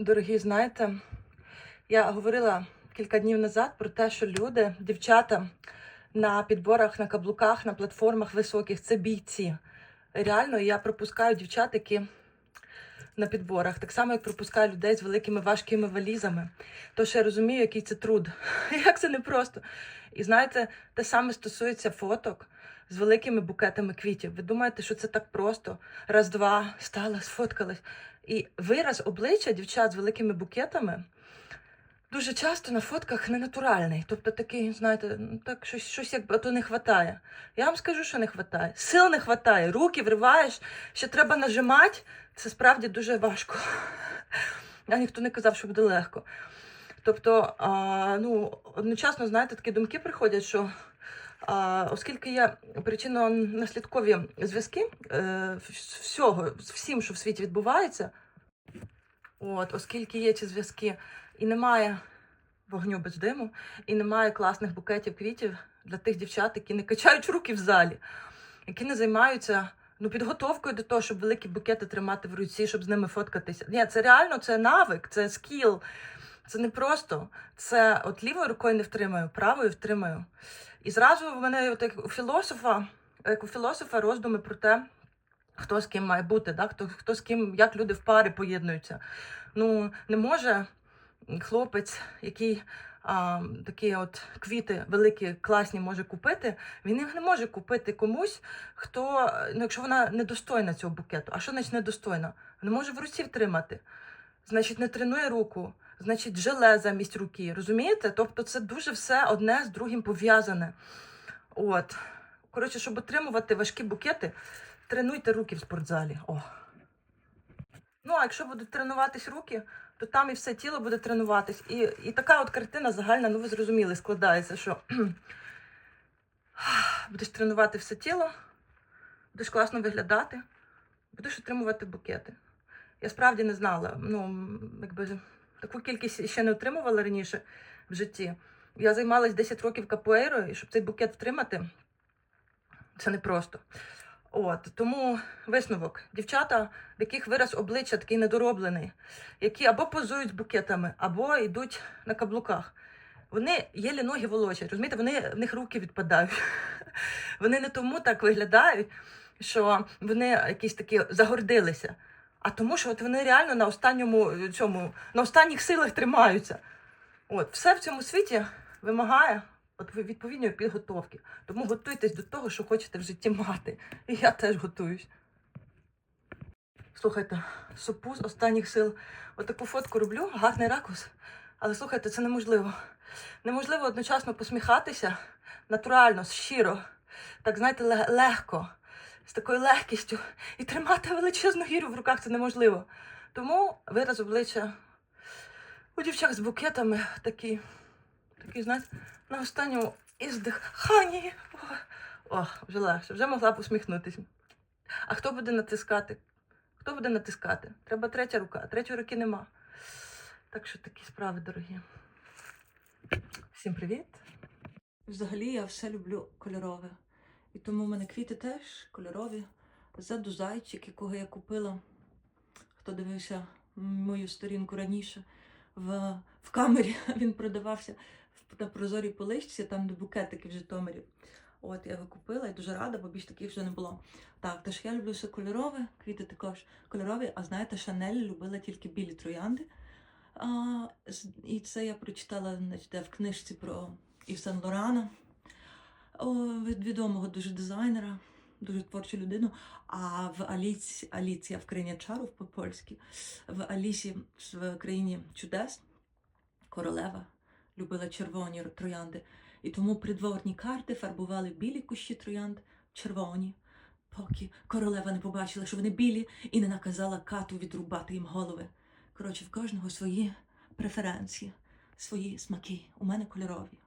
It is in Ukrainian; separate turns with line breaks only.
Дорогі, знаєте, я говорила кілька днів назад про те, що люди, дівчата на підборах, на каблуках, на платформах високих це бійці. Реально, я пропускаю дівчат, які на підборах, так само, як пропускаю людей з великими важкими валізами. То що я розумію, який це труд, як це непросто. І знаєте, те саме стосується фоток з великими букетами квітів. Ви думаєте, що це так просто? Раз-два, стала, сфоткалась. І вираз обличчя дівчат з великими букетами дуже часто на фотках ненатуральний. Тобто такий, знаєте, ну, так щось, щось якби то не вистачає. Я вам скажу, що не вистачає. Сил не вистачає, руки вриваєш, ще треба нажимати. Це справді дуже важко. А ніхто не казав, що буде легко. Тобто, а, ну, одночасно, знаєте, такі думки приходять, що а, оскільки є причинно-наслідкові зв'язки е, всього, всім, що в світі відбувається, от, оскільки є ці зв'язки, і немає вогню без диму, і немає класних букетів квітів для тих дівчат, які не качають руки в залі, які не займаються ну, підготовкою до того, щоб великі букети тримати в руці, щоб з ними фоткатися. Ні, це реально це навик, це скіл. Це не просто. Це от лівою рукою не втримаю, правою втримаю. І зразу в мене, от як у філософа, як у філософа, роздуми про те, хто з ким має бути, да? хто, хто з ким, як люди в пари поєднуються. Ну, не може хлопець, який а, такі от квіти великі, класні може купити, він їх не може купити комусь, хто, ну, якщо вона недостойна цього букету. А що значить недостойна? Не може в руці втримати. Значить, не тренує руку, значить, желе замість руки. Розумієте? Тобто це дуже все одне з другим пов'язане. От. Коротше, щоб отримувати важкі букети, тренуйте руки в спортзалі. О. Ну, а якщо будуть тренуватись руки, то там і все тіло буде тренуватись. І, і така от картина загальна, ну ви зрозуміли, складається, що будеш тренувати все тіло, будеш класно виглядати, будеш отримувати букети. Я справді не знала, ну, якби таку кількість ще не отримувала раніше в житті. Я займалась 10 років капуейрою, і щоб цей букет втримати, це непросто. От, тому висновок. Дівчата, в яких вираз обличчя такий недороблений, які або позують з букетами, або йдуть на каблуках. Вони єлі ноги волочать, розумієте, вони, в них руки відпадають. Вони не тому так виглядають, що вони якісь такі загордилися, а тому, що от вони реально на останньому е, цьому, на останніх силах тримаються. От, все в цьому світі вимагає от відповідної підготовки. Тому готуйтесь до того, що хочете в житті мати. І я теж готуюсь. Слухайте, супу з останніх сил. Отаку фотку роблю, гарний ракурс. Але слухайте, це неможливо. Неможливо одночасно посміхатися натурально, щиро, так знаєте, легко, з такою легкістю. І тримати величезну гірю в руках це неможливо. Тому вираз обличчя у дівчат з букетами такі, такі, знаєте, на останньому іздиханні. О, вже легше, вже могла б усміхнутися. А хто буде натискати? Хто буде натискати? Треба третя рука, третьої руки нема. Так що такі справи, дорогі. Всім привіт! Взагалі я все люблю кольорове. І тому в мене квіти теж кольорові. Ззаду зайчик, якого я купила. Хто дивився мою сторінку раніше в, в камері, він продавався на прозорій поличці, там де букетики в Житомирі. От я його купила і дуже рада, бо більш таких вже не було. Так, тож я люблю все кольорове, квіти також кольорові, а знаєте, Шанель любила тільки білі троянди. А, і це я прочитала значить, в книжці про Ів Сен Лорана, від відомого дуже дизайнера, дуже творчу людину. А в Аліці, Аліція в країні чарів по-польськи, в Алісі в країні чудес королева любила червоні троянди. І тому придворні карти фарбували білі кущі троянд, червоні, поки королева не побачила, що вони білі, і не наказала кату відрубати їм голови. Коротше, в кожного свої преференції, свої смаки. У мене кольорові.